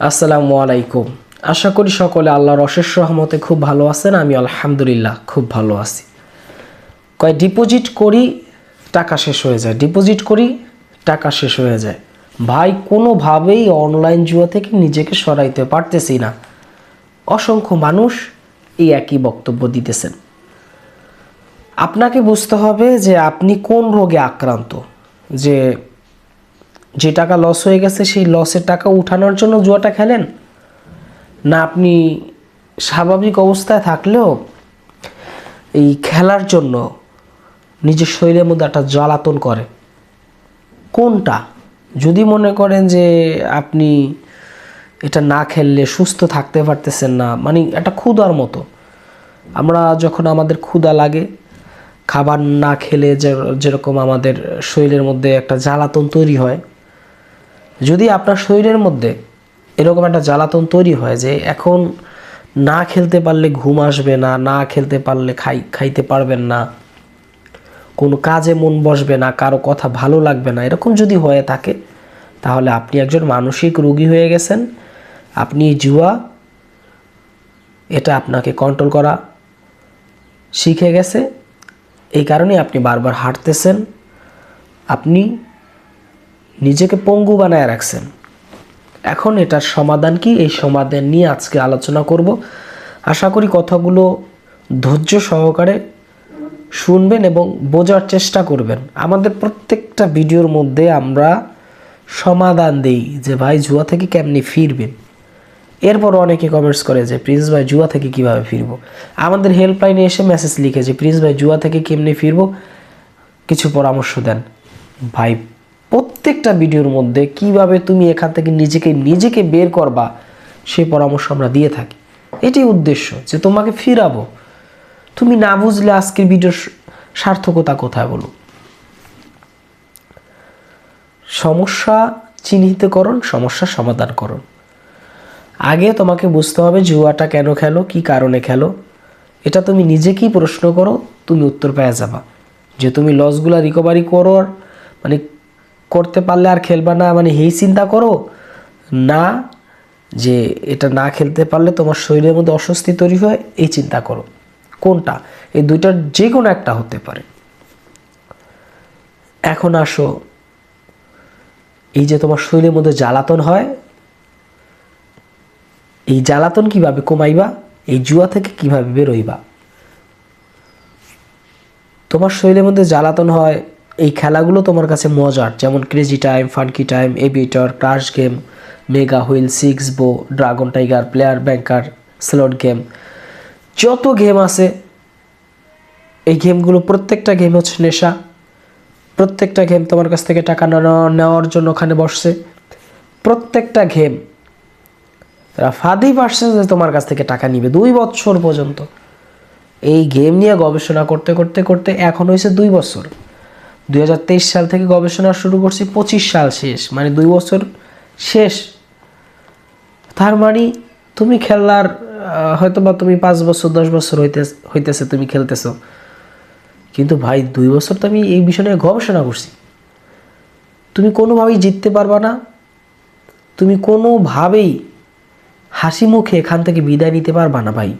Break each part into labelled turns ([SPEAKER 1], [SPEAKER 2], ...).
[SPEAKER 1] আসসালামু আলাইকুম। আশা করি সকলে আল্লাহর অশেষ রহমতে খুব ভালো আছেন, আমি আলহামদুলিল্লাহ খুব ভালো আছি। কয় ডিপোজিট করি, টাকা শেষ হয়ে যায়। ডিপোজিট করি, টাকা শেষ হয়ে যায়। ভাই, কোনোভাবেই অনলাইন জুয়া থেকে নিজেকে সরাইতে পারতেছি না। অসংখ্য মানুষ এই একই বক্তব্য দিতেছেন। আপনাকে বুঝতে হবে যে আপনি কোন রোগে আক্রান্ত, যে যে টাকা লস হয়ে গেছে, সেই লসের টাকা উঠানোর জন্য জুয়াটা খেলেন? না, আপনি স্বাভাবিক অবস্থায় থাকলেও এই খেলার জন্য নিজের শরীরের মধ্যে একটা জ্বালাতন করে। কোনটা? যদি মনে করেন যে আপনি এটা না খেললে সুস্থ থাকতে পারতেছেন না মানে একটা ক্ষুধার মতো। আমরা যখন আমাদের ক্ষুধা লাগে, খাবার না খেলে যেরকম আমাদের শরীরের মধ্যে একটা জ্বালাতন তৈরি হয় যদি আপনার শরীরের মধ্যে এরকম একটা জ্বালাতন তৈরি হয় যে এখন না খেলতে পারলে ঘুম আসবে না না খেলতে পারলে খাই, খাইতে পারবেন না, কোনো কাজে মন বসবে না, কারও কথা ভালো লাগবে না, এরকম যদি হয়ে থাকে, তাহলে আপনি একজন মানসিক রোগী হয়ে গেছেন। আপনি জুয়া, এটা আপনাকে কন্ট্রোল করা শিখে গেছে। এই কারণে আপনি বারবার হাঁটতেছেন। আপনি নিজেকে পঙ্গু বানায় রাখছেন। এখন এটার সমাধান কি? এই সমাধান নিয়ে আজকে আলোচনা করব। আশা করি কথাগুলো ধৈর্য সহকারে শুনবেন এবং বোঝার চেষ্টা করবেন। আমাদের প্রত্যেকটা ভিডিওর মধ্যে আমরা সমাধান দেই যে, ভাই, জুয়া থেকে কেমনি ফিরবেন? এরপর অনেকে কমেন্টস করে যে, প্রিন্স ভাই, জুয়া থেকে কীভাবে ফিরবো? আমাদের হেল্পলাইনে এসে মেসেজ লিখে যে, প্রিন্স ভাই, জুয়া থেকে কেমনি ফিরবো? কিছু পরামর্শ দেন। ভাই প্রত্যেকটা ভিডিওর মধ্যে কীভাবে তুমি এখান থেকে নিজেকে নিজেকে বের করবা, সে পরামর্শ আমরা দিয়ে থাকি। এটি উদ্দেশ্য যে তোমাকে ফিরাবো। তুমি না বুঝলে আজকের ভিডিওর সার্থকতা কোথায় বলো? সমস্যা চিহ্নিতকরণ, সমস্যা সমাধান করুন আগে তোমাকে বুঝতে হবে জুয়াটা কেন খেলো, কি কারণে খেলো। এটা তুমি নিজেকেই প্রশ্ন করো, তুমি উত্তর পেয়ে যাবা। যে তুমি লসগুলা রিকভারি করো মানে করতে পারলে আর খেলবা না মানে এই চিন্তা করো। না, যে এটা না খেলতে পারলে তোমার শরীরের মধ্যে অস্বস্তি তৈরি হয়, এই চিন্তা করো। কোনটা? এই দুইটার যে কোনো একটা হতে পারে। এখন আসো, এই যে তোমার শরীরের মধ্যে জ্বালাতন হয়, এই জ্বালাতন কীভাবে কমাইবা? এই জুয়া থেকে কীভাবে বেরোইবা? তোমার শরীরের মধ্যে জ্বালাতন হয় এই খেলাগুলো তোমার কাছে মজার, যেমন crazy time funky time aviator crash game mega wheel sic bo dragon tiger player banker slot game যত গেম আছে, এই গেমগুলো প্রত্যেকটা গেম হচ্ছে নেশা। প্রত্যেকটা গেম তোমার কাছ থেকে টাকা নেওয়া- নেওয়ার জন্য ওখানে বসছে। প্রত্যেকটা গেম তারা ফাঁদেই পারছে যে তোমার কাছ থেকে টাকা নিবে দুই বছর পর্যন্ত। এই গেম নিয়ে গবেষণা করতে করতে করতে এখন হয়েছে দুই বছর। দুই হাজার তেইশ সাল থেকে গবেষণা শুরু করছি, পঁচিশ সাল শেষ মানে দুই বছর শেষ। তার মানে তুমি খেলার হয়তো বা তুমি পাঁচ বছর, দশ বছর হইতে, হইতেছে তুমি খেলতেছো। কিন্তু ভাই, দুই বছর তো আমি এই বিষয় নিয়ে গবেষণা করছি। তুমি কোনোভাবেই জিততে পারবা না। তুমি কোনোভাবেই হাসি মুখে এখান থেকে বিদায় নিতে পারবা না ভাই।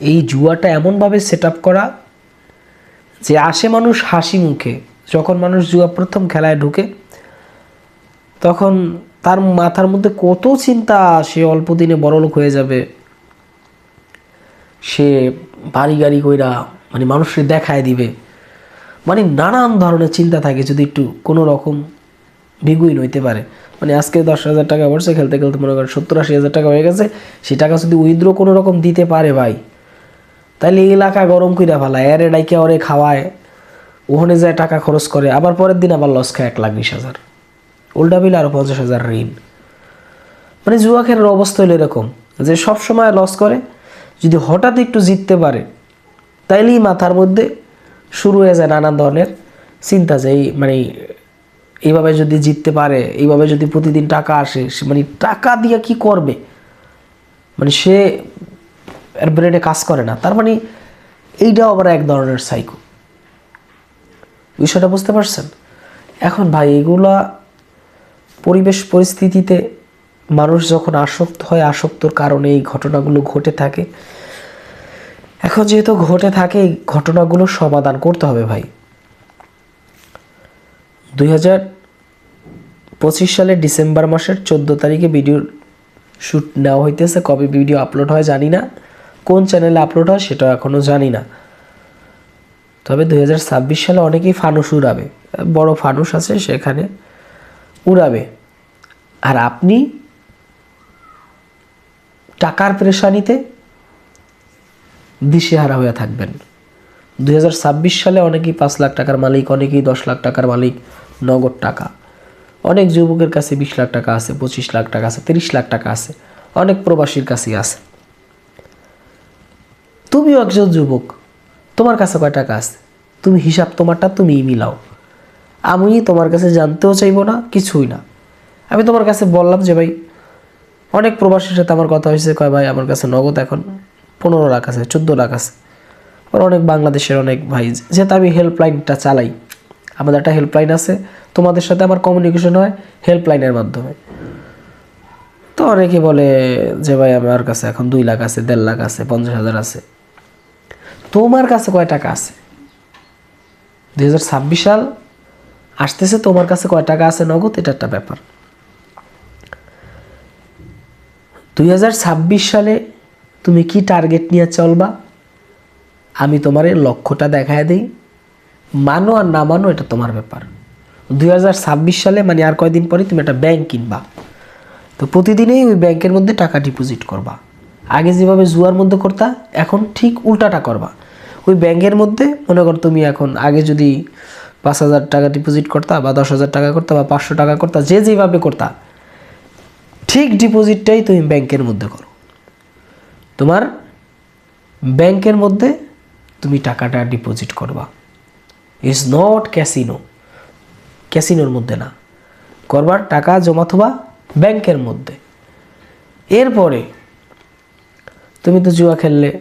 [SPEAKER 1] এই জুয়াটা এমনভাবে সেট আপ করা যে আসে মানুষ হাসি মুখে। যখন মানুষ জুয়া প্রথম খেলায় ঢুকে, তখন তার মাথার মধ্যে কত চিন্তা, সে অল্প দিনে বড়লোক হয়ে যাবে। সে বাড়ি গাড়ি কইরা মানে মানুষকে দেখায় দিবে। মানে নানান ধরনের চিন্তা থাকে যদি একটু কোনো রকম বিগুইন হইতে পারে। মানে আজকে দশ হাজার টাকা পড়ছে, খেলতে খেলতে মনে করেন সত্তর আশি হাজার টাকা হয়ে গেছে, সে টাকা যদি উইথড্র কোনো রকম দিতে পারে ভাই তাহলে এলাকা গরম কইরা ফেলা এরে ডাইকে ওরে খাওয়ায়। ওখানে যায় টাকা খরচ করে, আবার পরের দিন আবার লস খায় এক লাখ বিশ হাজার। উল্টা বিল আরও পঞ্চাশ হাজার ঋণ। মানে জুয়া খেলার অবস্থা হলো এরকম, যে সব সময় লস করে, যদি হঠাৎ একটু জিততে পারে, তাইলেই মাথার মধ্যে শুরু হয়ে যায় নানান ধরনের চিন্তা যে এই মানে এইভাবে যদি জিততে পারে, এইভাবে যদি প্রতিদিন টাকা আসে মানে টাকা দিয়ে কি করবে? মানে সে ব্রেনে কাজ করে না। তার মানে এইটাও আবার এক ধরনের সাইকো বিষয়টা বুঝতে পারছেন? এখন ভাই, এগুলা পরিবেশ পরিস্থিতিতে মানুষ যখন আসক্ত হয়, আসক্তর কারণে এই ঘটনাগুলো ঘটে থাকে। এখন যেহেতু ঘটে থাকে, এই ঘটনাগুলো সমাধান করতে হবে ভাই। দুই হাজার পঁচিশ সালের ডিসেম্বর মাসের চোদ্দ তারিখে ভিডিও শ্যুট নেওয়া হইতেছে। কবে ভিডিও আপলোড হয় জানি না। কোন চ্যানেলে আপলোড হয় সেটা এখনও জানি না। তবে দুই হাজার ছাব্বিশ সালে অনেকেই ফানুস উড়াবে। বড় ফানুস আছে সেখানে উড়াবে। আর আপনি টাকার প্রেশানিতে দিশেহারা হয়ে থাকবেন। দু হাজার ছাব্বিশ সালে অনেকেই পাঁচ লাখ টাকার মালিক, অনেকেই দশ লাখ টাকার মালিক, নগদ টাকা। অনেক যুবকের কাছে বিশ লাখ টাকা আছে, পঁচিশ লাখ টাকা আছে, তিরিশ লাখ টাকা আছে, অনেক প্রবাসীর কাছেই আছে। তুমিও একজন যুবক তোমার কাছে কয় টাকা আছে? তুমি হিসাব তোমারটা তুমিই মিলাও। আমি তোমার কাছে জানতেও চাইব না, কিছুই না। আমি তোমার কাছে বললাম যে, ভাই, অনেক প্রবাসীর সাথে আমার কথা হয়েছে, কয়, ভাই, আমার কাছে নগদ এখন পনেরো লাখ আছে, চোদ্দ লাখ আছে। আর অনেক বাংলাদেশের অনেক ভাই, যেহেতু আমি হেল্পলাইনটা চালাই, আমাদের একটা হেল্পলাইন আছে, তোমাদের সাথে আমার কমিউনিকেশন হয় হেল্পলাইনের মাধ্যমে। তো অনেকে বলে যে, ভাই, আমার কাছে এখন দুই লাখ আছে, দেড় লাখ আছে, পঞ্চাশ হাজার আছে। তোমার কাছে কয় টাকা আছে? দুই হাজার ছাব্বিশ সাল আসতেছে, তোমার কাছে কয় টাকা আছে নগদ? এটা একটা ব্যাপার। দুই হাজার ছাব্বিশ সালে তুমি কি টার্গেট নিয়ে চলবা? আমি তোমার এই লক্ষ্যটা দেখায় দিই। মানো আর না মানো, এটা তোমার ব্যাপার। দুই হাজার ছাব্বিশ সালে মানে আর কয়দিন পরে তুমি একটা ব্যাংক কিনবা। তো প্রতিদিনই ওই ব্যাংকের মধ্যে টাকা ডিপোজিট করবা। আগে যেভাবে জুয়ার মধ্যে করতা, এখন ঠিক উল্টাটা করবা। ওই ব্যাংকের মধ্যে মনে কর তুমি এখন আগে যদি পাঁচ হাজার টাকা ডিপোজিট করতা বা দশ হাজার টাকা করতা বা পাঁচশো টাকা করতা, যে যেভাবে করতা, ঠিক ডিপোজিটটাই তুমি ব্যাংকের মধ্যে করো। তোমার ব্যাংকের মধ্যে তুমি টাকাটা ডিপোজিট করবা। ইজ নট ক্যাসিনো ক্যাসিনোর মধ্যে না। করবার টাকা জমা থবা ব্যাংকের মধ্যে। এরপরে তুমি তো জুয়া খেললে।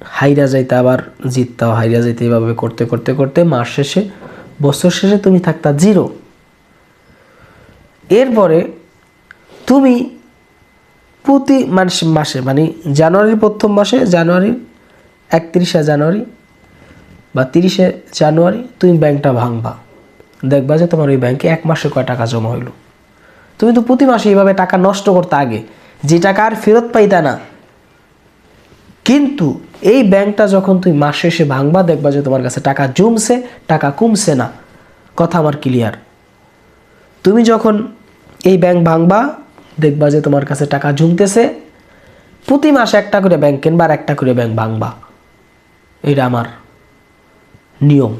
[SPEAKER 1] হাইরা যাইতে আবার জিততাও হাইরা যাইতে এভাবে করতে করতে করতে মাস শেষে, বছর শেষে তুমি থাকতা জিরো। এরপরে তুমি প্রতি মাস, মাসে মানে জানুয়ারির প্রথম মাসে জানুয়ারির একত্রিশে জানুয়ারি বা তিরিশে জানুয়ারি তুমি ব্যাংকটা ভাঙবা। দেখবা যে তোমার ওই ব্যাংকে এক মাসে কয় টাকা জমা হইল। তুমি তো প্রতি মাসে এইভাবে টাকা নষ্ট করতে আগে। যে টাকা আর ফেরত পাইতা না। কিন্তু এই ব্যাংকটা যখন তুমি মাস শেষে ভাঙবা দেখবা যে তোমার কাছে টাকা জমছে, টাকা কমছে না। কথা আমার ক্লিয়ার তুমি যখন এই ব্যাংক ভাঙবা, দেখবা যে তোমার কাছে টাকা জমতেছে, প্রতি মাসে একটা করে ব্যাংক কিনবা আর একটা করে ব্যাংক ভাঙবা। এটা আমার নিয়ম।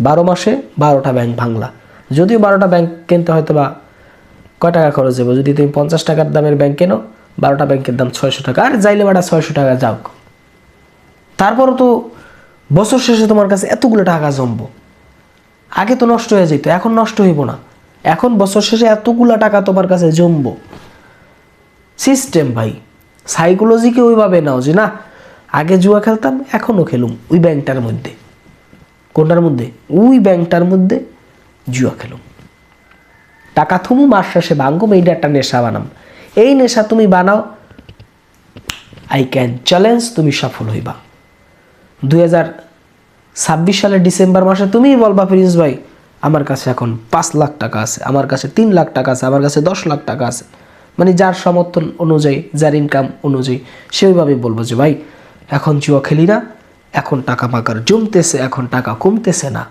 [SPEAKER 1] বারো মাসে বারোটা ব্যাংক ভাঙলা। যদিও বারোটা ব্যাংক কিনতে হয়তো বা কয় টাকা খরচ যাবে যদি তুমি পঞ্চাশ টাকার দামের ব্যাংক কেনো বারোটা ব্যাংকের দাম ছয়শো টাকা। আর যাইলে বাটা ছয়শো টাকা যাও। তারপরও তো বছর শেষে তোমার কাছে এতগুলো টাকা জমবো। আগে তো নষ্ট হয়ে যেত এখন নষ্ট হইব না। এখন বছর শেষে এতগুলো টাকা তোমার কাছে জমবো। সিস্টেম ভাই সাইকোলজিকে ওইভাবে নাও যে, না, আগে জুয়া খেলতাম, এখনও খেলুম। ওই ব্যাংকটার মধ্যে। কোনটার মধ্যে? ওই ব্যাংকটার মধ্যে জুয়া খেলুম। টাকা থুমু, মাস শেষে ভাঙ্গুম, এইটা একটা নেশা বানাম। এই নেশা তুমি বানাও আই ক্যান চ্যালেঞ্জ তুমি সফল হইবা। দুই হাজার ছাব্বিশ সালের ডিসেম্বর মাসে তুমিই বলবা প্রিন্স ভাই, আমার কাছে এখন পাঁচ লাখ টাকা আছে, আমার কাছে তিন লাখ টাকা আছে, আমার কাছে দশ লাখ টাকা আছে। মানে যার সমর্থন অনুযায়ী, যার ইনকাম অনুযায়ী, সে ওইভাবে বলব যে, ভাই, এখন জুয়া খেলি না, এখন টাকা মাকার জমতেছে, এখন টাকা কমতেছে না।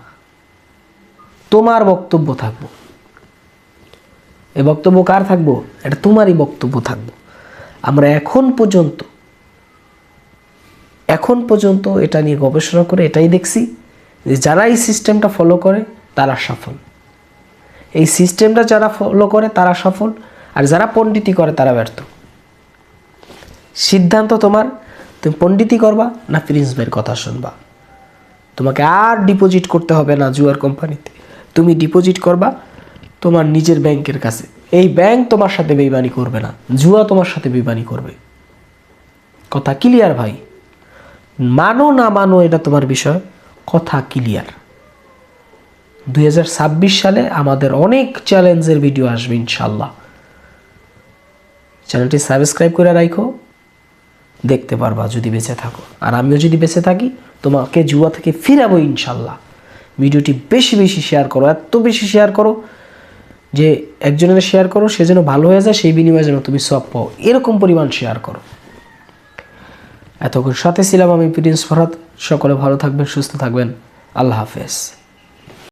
[SPEAKER 1] তোমার বক্তব্য থাকব। এ বক্তব্য কার থাকব? এটা তোমারই বক্তব্য থাকব। আমরা এখন পর্যন্ত এখন পর্যন্ত এটা নিয়ে গবেষণা করে এটাই দেখছি যে যারা এই সিস্টেমটা ফলো করে, তারা সফল। এই সিস্টেমটা যারা ফলো করে, তারা সফল। আর যারা পণ্ডিতি করে, তারা ব্যর্থ। সিদ্ধান্ত তোমার, তুমি পণ্ডিতি করবা না প্রিন্স কথা শুনবা? তোমাকে আর ডিপোজিট করতে হবে না জুয়ার কোম্পানিতে তুমি ডিপোজিট করবা তোমার নিজের ব্যাংকের কাছে। এই ব্যাংক তোমার সাথে বেইমানি করবে না। জুয়া তোমার সাথে বেইমানি করবে। কথা ক্লিয়ার ভাই। মানো না মানো এটা তোমার বিষয়। কথা ক্লিয়ার দুই সালে আমাদের অনেক চ্যালেঞ্জের ভিডিও আসবে ইনশাল্লাহ চ্যানেলটি সাবস্ক্রাইব করে রাখো দেখতে পারবা যদি বেঁচে থাকো। আর আমিও যদি বেঁচে থাকি, তোমাকে জুয়া থেকে ফিরাবো ইনশাল্লাহ ভিডিওটি বেশি বেশি শেয়ার করো, এত বেশি শেয়ার করো যে একজনের শেয়ার করো, সে যেন ভালো হয়ে যায়, সেই বিনিময়ে যেন তুমি সব পাও। এরকম পরিমাণ শেয়ার করো। এতক্ষণ সাথে ছিলাম আমি প্রিন্স ভরত সকলে ভালো থাকবেন, সুস্থ থাকবেন। আল্লাহ হাফেজ।